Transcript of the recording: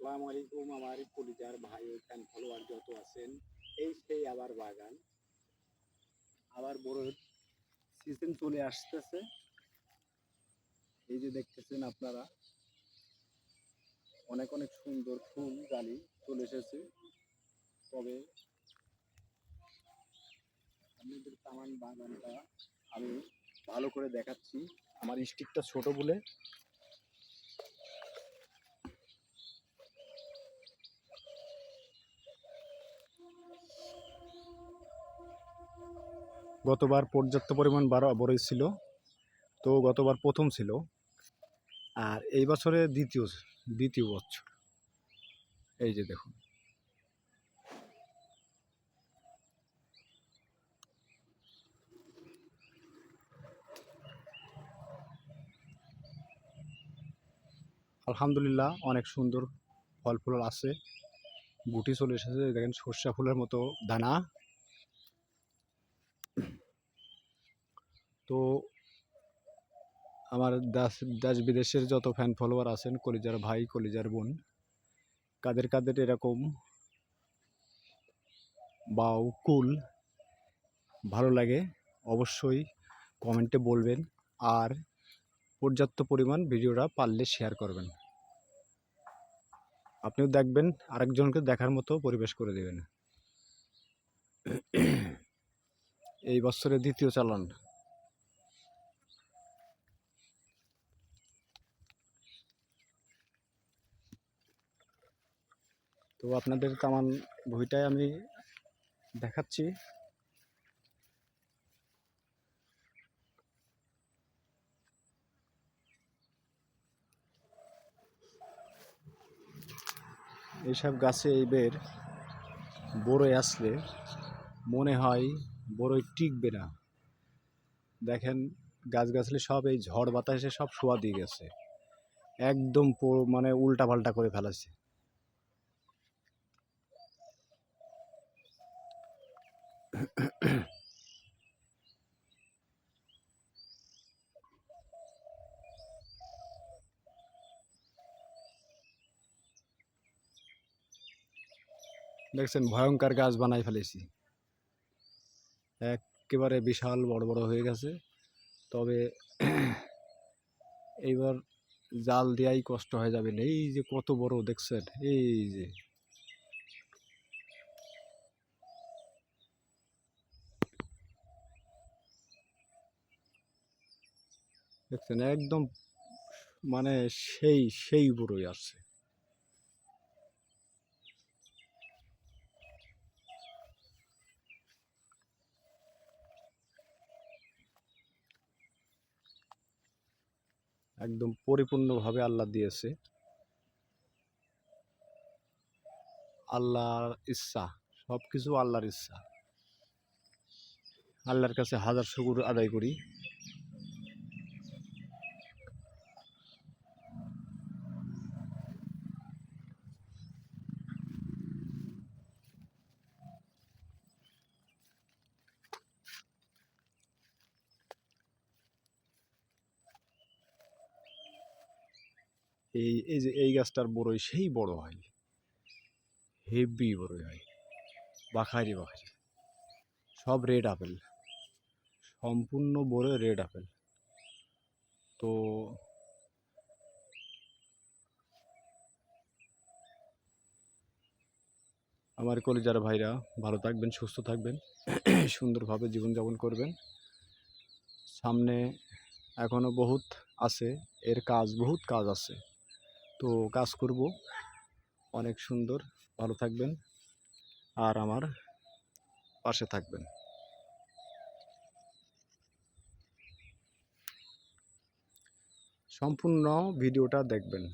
আসসালামু আলাইকুম, আমার কলিজার ভাই ফ্যান ফলোয়ার যত আছেন, এই সেই আবার বাগান। আবার বড় সিজন চলে আসতেছে। এই যে দেখতেছেন আপনারা, অনেক অনেক সুন্দর ফুল গালি চলে এসেছে। তবে আপনাদের তামান বাগানটা আমি ভালো করে দেখাচ্ছি। আমার স্টিকটা ছোট বলে গতবার পর্যাপ্ত পরিমাণ বারো বড়ই ছিল, তো গতবার প্রথম ছিল। আর এই বছরে দ্বিতীয় দ্বিতীয় বছর। এই যে দেখুন। আলহামদুলিল্লাহ, অনেক সুন্দর ফল ফুল আছে। গুটি চলে এসেছে, দেখেন সর্ষা ফুলের মতো দানা। তো আমার দেশ দেশ বিদেশের যত ফ্যান ফলোয়ার আছেন, কলিজার ভাই, কলিজার বোন, কাদের কাদের এরকম বা কুল ভালো লাগে, অবশ্যই কমেন্টে বলবেন। আর পর্যাপ্ত পরিমাণ ভিডিওটা পারলে শেয়ার করবেন। আপনিও দেখবেন, আরেকজনকে দেখার মতো পরিবেশ করে দেবেন। এই বছরের দ্বিতীয় চালান। তো আপনাদের তামান বইটাই আমি দেখাচ্ছি। এইসব গাছে এই বের বড়ই আসলে মনে হয় বড়ই টিকবে না। দেখেন গাছগাছালি সব এই ঝড় বাতাসে সব শোয়া দিয়ে গেছে। একদম মানে উল্টা পাল্টা করে ফেলেছে দেখছেন, ভয়ঙ্কর গাছ বানাই ফেলেছি। একেবারে বিশাল, বড় বড় হয়ে গেছে। তবে এইবার জাল দেওয়াই কষ্ট হয়ে যাবে এই যে কত বড়, দেখছেন? এই যে দেখছেন, একদম মানে সেই সেই বড়ই আসছে। একদম পরিপূর্ণভাবে আল্লাহ দিয়েছে। আল্লাহর ইচ্ছা সব কিছু আল্লাহর ইচ্ছা। আল্লাহর কাছে হাজার শুকুর আদায় করি। এই এই যে এই গাছটার বড়ই সেই বড় হয়। হেভি বড়ই হয়। বাখারি বাখারি। সব রেড আপেল। সম্পূর্ণ বড় রেড আপেল। তো আমার কলিজার ভাইরা ভালো থাকবেন, সুস্থ থাকবেন, সুন্দরভাবে জীবনযাপন করবেন। সামনে এখনও বহুত আছে, এর কাজ, বহুত কাজ আছে। তো কাজ করব। অনেক সুন্দর। ভালো থাকবেন। আর আমার পাশে থাকবেন। সম্পূর্ণ ভিডিওটা দেখবেন।